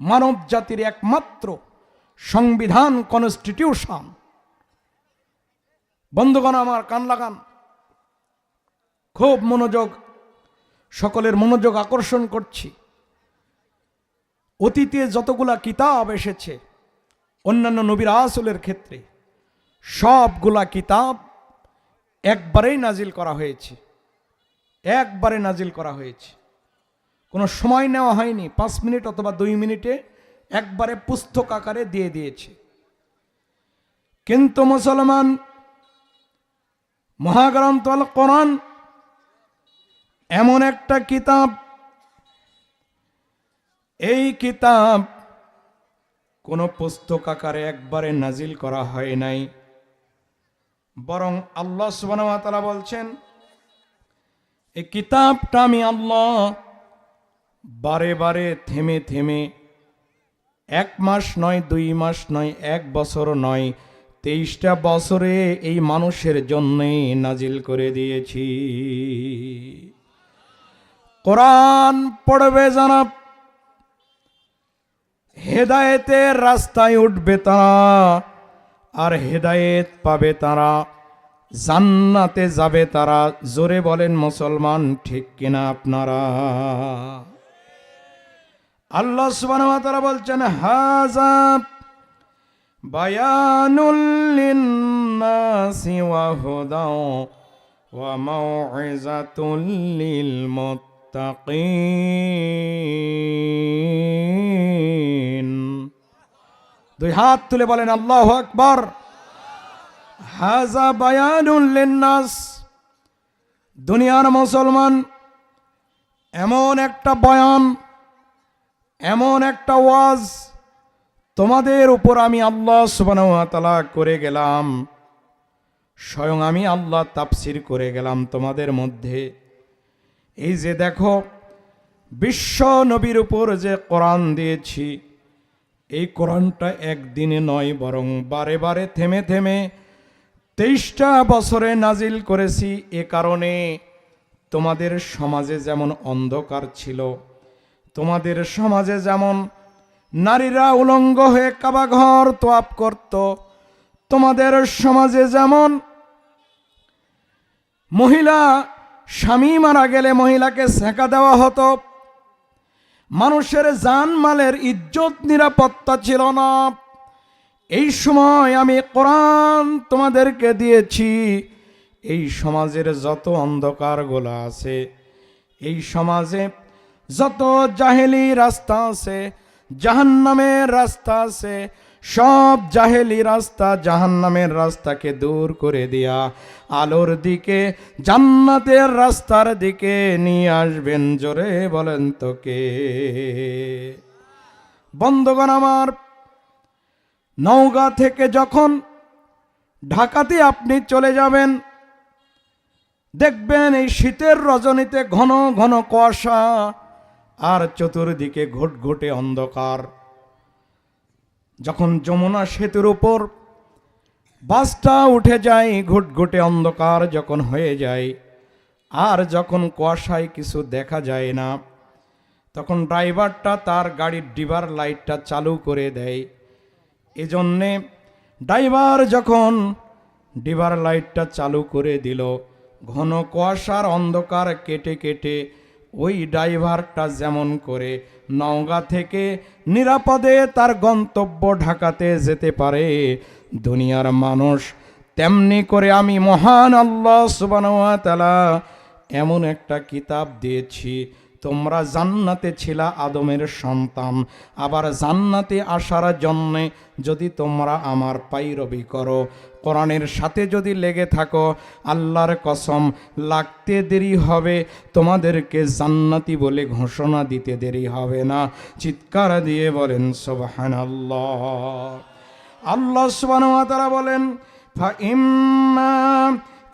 মানব জাতির একমাত্র সংবিধান কনস্টিটিউশন বন্ধুগণ, আমার কান লাগান। খুব মনোযোগ, সকলের মনোযোগ আকর্ষণ করছি। অতীতে যতগুলা কিতাব এসেছে, অন্যান্য নবীর আসলের ক্ষেত্রে, সবগুলা কিতাব একবারেই নাজিল করা হয়েছে। একবারে নাজিল করা হয়েছে। কোনো সময় নেওয়া হয়নি, পাঁচ মিনিট অথবা দুই মিনিটে একবারে পুস্তক আকারে দিয়ে দিয়েছে। কিন্তু মুসলমান মহাগ্রন্থ আল কোরআন এমন একটা কিতাব, এই কিতাব কোনো পুস্তক আকারে একবারে নাজিল করা হয় নাই, বরং আল্লাহ সুবান বলছেন, এই কিতাবটা আমি আল্লাহ বারে বারে, থেমে থেমে, এক মাস নয়, দুই মাস নয়, এক বছর নয়, তেইশটা বছরে এই মানুষের জন্যে নাজিল করে দিয়েছি। কোরআন পড়বে জানা হেদায়েতের রাস্তায় উঠবে তারা, আর হেদায়েত পাবে তারা, জান্নাতে যাবে তারা। জোরে বলেন মুসলমান, ঠিক কিনা আপনারা? আল্লাহ সুবহানাহু ওয়া বলছেন, হাযা বায়ানুল দুই হাত তুলে বলেন, আল্লাহু আকবার। হাযা বায়ানুল দুনিয়ার মুসলমান, এমন একটা বয়ান এমন একটা ওয়াজ তোমাদের উপর আমি আল্লাহ সুবানা করে গেলাম। স্বয়ং আমি আল্লাহ তাপসির করে গেলাম তোমাদের মধ্যে। এই যে দেখো, বিশ্ব নবীর উপর যে কোরআন দিয়েছি, এই কোরআনটা একদিনে নয়, বরং বারে বারে থেমে থেমে তেইশটা বছরে নাজিল করেছি। এ কারণে তোমাদের সমাজে যেমন অন্ধকার ছিল তোমাদের সমাজে যেমন নারীরা উলঙ্গ হয়ে কাবাঘর তোয়াপ করত, তোমাদের সমাজে যেমন মহিলা স্বামী মারা গেলে মহিলাকে সেঁকা দেওয়া হতো, মানুষের জানমালের ইজ্জত, নিরাপত্তা ছিল না। এই সময় আমি কোরআন তোমাদেরকে দিয়েছি, এই সমাজের যত অন্ধকারগুলো আছে, এই সমাজে যত জাহেলি রাস্তা আছে, জাহান্নামের রাস্তা আছে, সব জাহেলি রাস্তা জাহান্নামের রাস্তাকে দূর করে দিয়া আলোর দিকে, জান্নাতের রাস্তার দিকে নিয়ে আসবেন জোরে বলেন তোকে বন্ধগণ আমার, নওগাঁ থেকে যখন ঢাকাতে আপনি চলে যাবেন, দেখবেন এই শীতের রজনীতে ঘন ঘন কুয়াশা আর চতুর্দিকে ঘুটঘুটে অন্ধকার। যখন যমুনা সেতুর উপর বাসটা উঠে যায় ঘুটঘুটে অন্ধকার যখন হয়ে যায়, আর যখন কুয়াশায় কিছু দেখা যায় না, তখন ড্রাইভারটা তার গাড়ির ডিবার লাইটটা চালু করে দেয়। এজন্যে ড্রাইভার যখন ডিবার লাইটটা চালু করে দিল, ঘন কুয়াশার অন্ধকার কেটে কেটে ওই ড্রাইভারটা যেমন করে নওগাঁ থেকে নিরাপদে তার গন্তব্য ঢাকাতে যেতে পারে। দুনিয়ার মানুষ তেমনি করে আমি মহান আল্লাহ সুবান এমন একটা কিতাব দিয়েছি তোমরা জান্নাতে ছিলা আদমের সন্তান। আবার জান্নাতে আসার জন্যে যদি তোমরা আমার পাইরবি করো। কোরআনের সাথে যদি লেগে থাকো, আল্লাহর কসম, লাগতে দেরি হবে, তোমাদেরকে জান্নাতি বলে ঘোষণা দিতে দেরি হবে না। চিৎকার দিয়ে বলেন সোবাহান আল্লাহ আল্লাহ সুবাহ তারা বলেন, ফা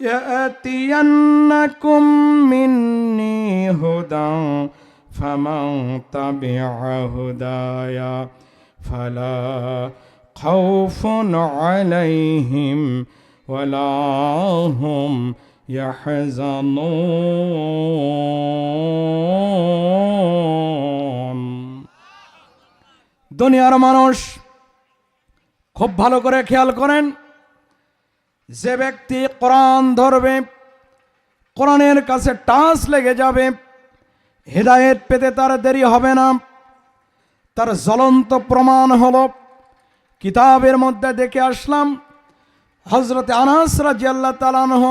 يأتينكم مني هدى فمن تبع هدايا فلا خوف عليهم ولا هم يحزنون দুনিয়ার মানুষ খুব ভালো করে খেয়াল করেন যে ব্যক্তি কোরআন ধরবে, কোরআনের কাছে টাচ লেগে যাবে, হেদায়েত পেতে তার দেরি হবে না। তার জ্বলন্ত প্রমাণ হল, কিতাবের মধ্যে দেখে আসলাম হজরতে আনাস রাজি আল্লাহ তালানহ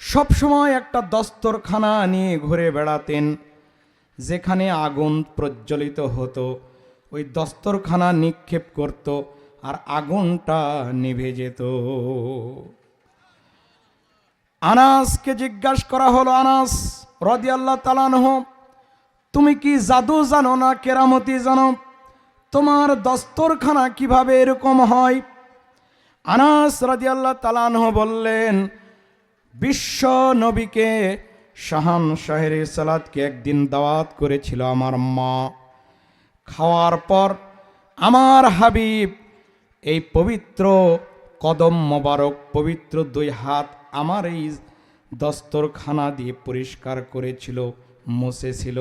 সবসময় একটা দস্তরখানা নিয়ে ঘুরে বেড়াতেন, যেখানে আগুন প্রজ্বলিত হতো, ওই দস্তরখানা নিক্ষেপ করত আর আগুনটা নিভে যেত। আনাসকে জিজ্ঞাসা করা হলো, আনাস রদি আল্লাহ তালানহ তুমি কি জাদু জানো না কেরামতি জানো? তোমার দস্তরখানা কীভাবে এরকম হয়? আনাস রাজি আল্লাহ তালানহ বললেন, বিশ্ব নবীকে শাহান শাহের সালাদকে একদিন দাওয়াত করেছিল আমার মা। খাওয়ার পর আমার হাবিব এই পবিত্র কদম মোবারক, পবিত্র দুই হাত আমার এই দস্তরখানা দিয়ে পরিষ্কার করেছিল, মুছেছিল।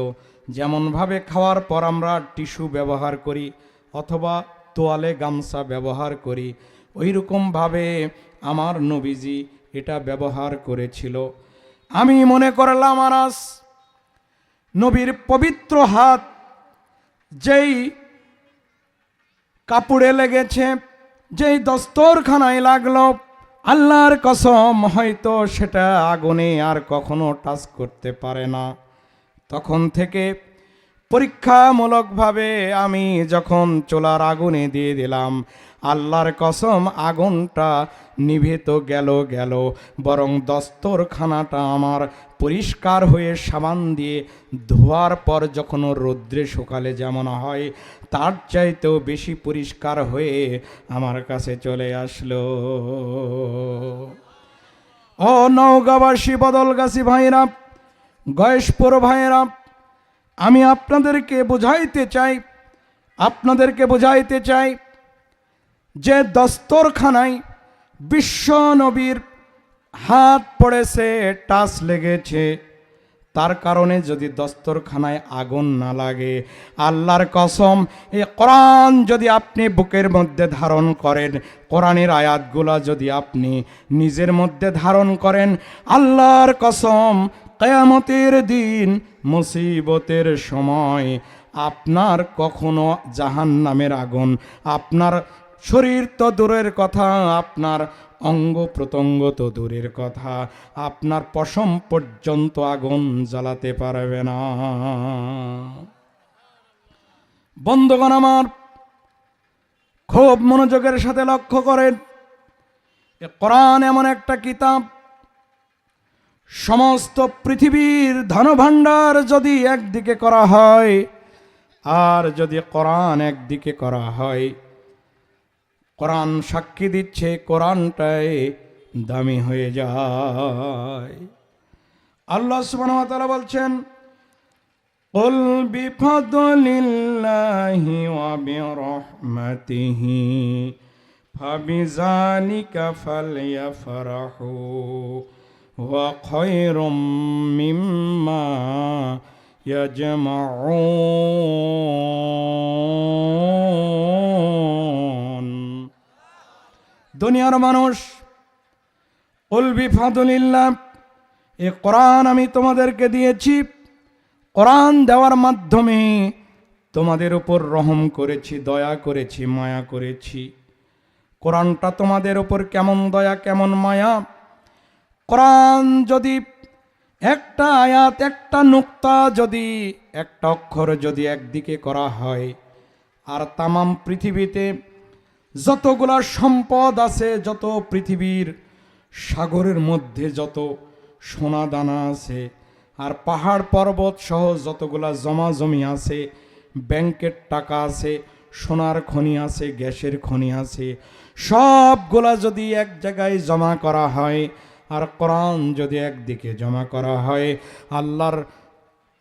যেমনভাবে খাওয়ার পর আমরা টিস্যু ব্যবহার করি অথবা তোয়ালে গামছা ব্যবহার করি ওই রকমভাবে আমার নবীজি এটা ব্যবহার করেছিল। আমি মনে করলাম, আনাস, নবীর পবিত্র হাত যেই কাপড়ে লেগেছে যেই দস্তরখানায় লাগল, আল্লাহর কসম, হয়তো সেটা আগুনে আর কখনো টাচ করতে পারে না। তখন থেকে পরীক্ষামূলকভাবে আমি যখন চোলার আগুনে দিয়ে দিলাম, আল্লাহর কসম আগুনটা নিভে তো গেল গেল, বরং দস্তরখানাটা আমার পরিষ্কার হয়ে সাবান দিয়ে ধোয়ার পর যখন রৌদ্রে সকালে যেমন হয়, তার চাইতেও বেশি পরিষ্কার হয়ে আমার কাছে চলে আসলো। ও নৌগাবাসী বদলগাছি ভাইরা, গয়েশপুর ভাইরা আমি আপনাদেরকে বোঝাইতে চাই, আপনাদেরকে বোঝাইতে চাই যে দস্তরখানায় বিশ্ব নবীর হাত পড়েছে, টাচ লেগেছে। তার কারণে যদি দস্তরখানায় আগুন না লাগে, আল্লাহর কসম, এই কোরআন যদি আপনি বুকের মধ্যে ধারণ করেন, কোরআনের আয়াতগুলা যদি আপনি নিজের মধ্যে ধারণ করেন, আল্লাহর কসম, কেয়ামতের দিন মুসিবতের সময় আপনার কখনো জাহান নামের আগুন, আপনার শরীর তো দূরের কথা, আপনার অঙ্গ প্রত্যঙ্গ তো দূরের কথা, আপনার পশম পর্যন্ত আগুন জ্বালাতে পারবে না। বন্ধুগণ আমার, খুব মনোযোগের সাথে লক্ষ্য করেন কোরআন এমন একটা কিতাব সমস্ত পৃথিবীর ধনভাণ্ডার যদি একদিকে করা হয় আর যদি কোরআন একদিকে করা হয় কোরআন সাক্ষী দিচ্ছে কোরআনটাই দামি হয়ে যায় আল্লাহ সুবহানাহু ওয়া তাআলা বলছেন قل بفضل الله وبرحمته فبذلك فليفرحوا وخير مما يجمعون দুনিয়ার মানুষ উলবি ফাদুলিল্লাহ এ কোরআন আমি তোমাদেরকে দিয়েছি কোরআন দেওয়ার মাধ্যমে তোমাদের উপর রহম করেছি দয়া করেছি মায়া করেছি কোরআনটা তোমাদের উপর কেমন দয়া কেমন মায়া কোরআন যদি একটা আয়াত, একটা নুক্তা যদি, একটা অক্ষর যদি একদিকে করা হয়, আর তামাম পৃথিবীতে যতগুলা সম্পদ আছে, যত পৃথিবীর সাগরের মধ্যে যত সোনা দানা আছে, আর পাহাড় পর্বত সহ যতগুলা জমা জমি আছে, ব্যাংকের টাকা আছে, সোনার খনি আছে, গ্যাসের খনি আছে, সবগুলা যদি এক জায়গায় জমা করা হয় আর কোরআন যদি একদিকে জমা করা হয়, আল্লাহর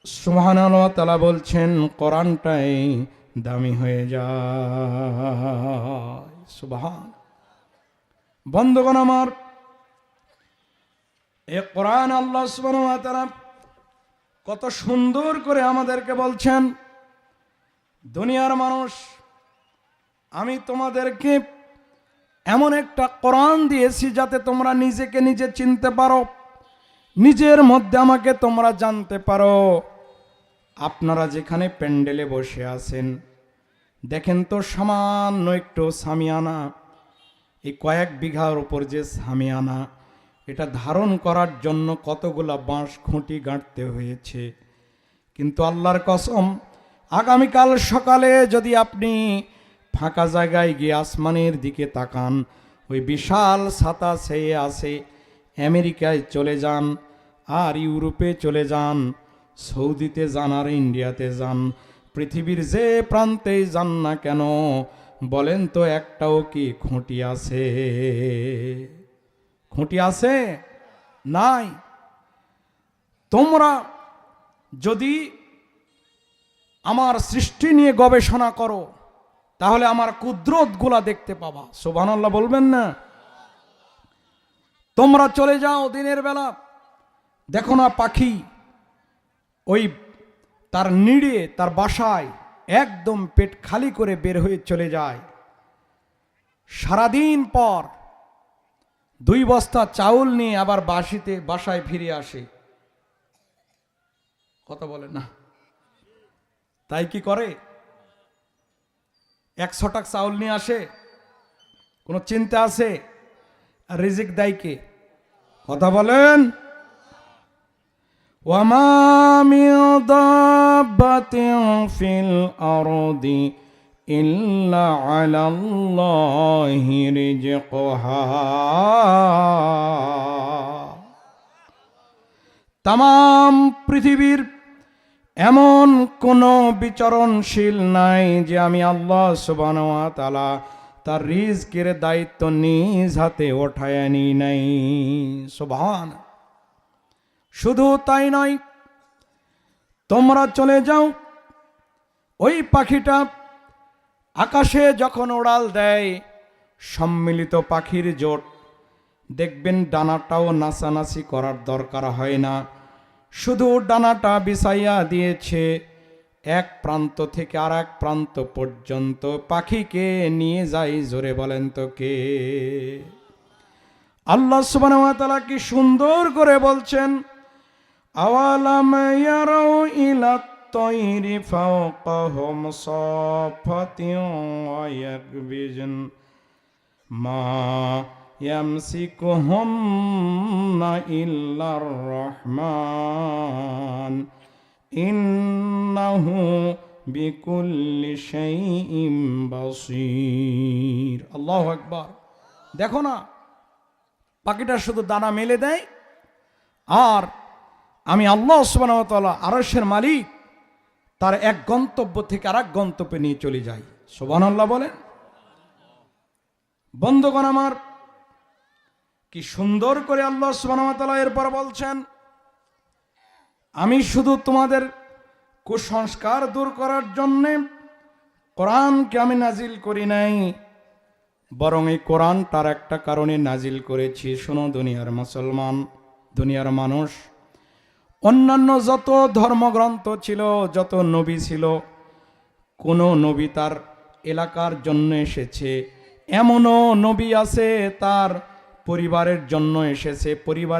সুবহান তালা বলছেন, কোরআনটাই দামি হয়ে যায়। সুবহান। বন্ধুগণ আমার এ কোরআন আল্লাহ সুবহান তালা কত সুন্দর করে আমাদেরকে বলছেন, দুনিয়ার মানুষ, আমি তোমাদেরকে এমন একটা কোরআন দিয়েছি যাতে তোমরা নিজেকে নিজে চিনতে পারো। নিজের মধ্যে আমাকে তোমরা জানতে পারো। আপনারা যেখানে প্যান্ডেলে বসে আছেন, দেখেন তো সামান্য একটু সামিয়ানা। এই কয়েক বিঘার উপর যে সামিয়ানা, এটা ধারণ করার জন্য কতগুলা বাঁশ খুঁটি গাঁটতে হয়েছে। কিন্তু আল্লাহর কসম, আগামীকাল সকালে যদি আপনি ফাঁকা জায়গায় গিয়ে আসমানের দিকে তাকান। ওই বিশাল ছাতা ছেয়ে আসে আমেরিকায় চলে যান আর ইউরোপে চলে যান। সৌদিতে যান আর ইন্ডিয়াতে যান। পৃথিবীর যে প্রান্তেই যান না কেন, বলেন তো একটাও কি খুঁটি আছে? খুঁটি আছে? নাই। তোমরা যদি আমার সৃষ্টি নিয়ে গবেষণা করো তাহলে আমার কুদরতগুলা দেখতে পাবা। সোভানাল্লাহ বলবেন না? তোমরা চলে যাও দিনের বেলা। দেখো না পাখি, ওই তার নিড়ে, তার বাসায় একদম পেট খালি করে বের হয়ে চলে যায়। সারাদিন পর দুই বস্তা চাউল নিয়ে আবার বাসিতে, বাসায় ফিরে আসে। কথা বলে না? তাই কি করে? একশো টাক চাউল নিয়ে আসে কোনো চিন্তা আছে আর রিজিক দেয় কে কথা বলেন وما من دابة في الأرض إلا على الله رزقها তাম পৃথিবীর এমন কোনো বিচরণশীল নাই যে আমি আল্লাহ সুবানোয়া তালা তার রিজকের দায়িত্ব নিজ হাতে ওঠায় নি নাই। সুবহান শুধু তাই নয়, তোমরা চলে যাও, ওই পাখিটা আকাশে যখন ওড়াল দেয়, সম্মিলিত পাখির জোট, দেখবেন ডানাটাও নাচানাচি করার দরকার হয় না। শুধু ডানাটা বিছাইয়া দিয়েছে, এক প্রান্ত থেকে আর এক প্রান্ত পর্যন্ত পাখিকে নিয়ে যাই জোরে বলেন তো কে? আল্লাহ ওয়া কি সুন্দর করে বলছেন, আওয়ালাম ইলা তৈরি মা ইয়ামসিকুহুন্না ইল্লার রহমান ইন্নাহু বিকুল্লি শাইইন বাসীর আল্লাহু আকবার দেখো না পাখিটা শুধু দানা মেলে দেয়, আর আমি আল্লাহ সুবাহতাল্লাহ আরসের মালিক, তার এক গন্তব্য থেকে আর এক গন্তব্যে নিয়ে চলে যাই। সোবান বলেন। বন্ধুগণ আমার কি সুন্দর করে আল্লাহ সুবাহতাল্লাহ এরপর বলছেন, আমি শুধু তোমাদের কুসংস্কার দূর করার জন্যে কোরআনকে আমি নাজিল করি নাই, বরং এই কোরআন তার একটা কারণে নাজিল করেছি। শোনো, দুনিয়ার মুসলমান, দুনিয়ার মানুষ, অন্যান্য যত ধর্মগ্রন্থ ছিল, যত নবী ছিল, কোনো নবী তার এলাকার জন্য এসেছে। এমনও নবী আছে তার পরিবারের জন্য এসেছে পরিবার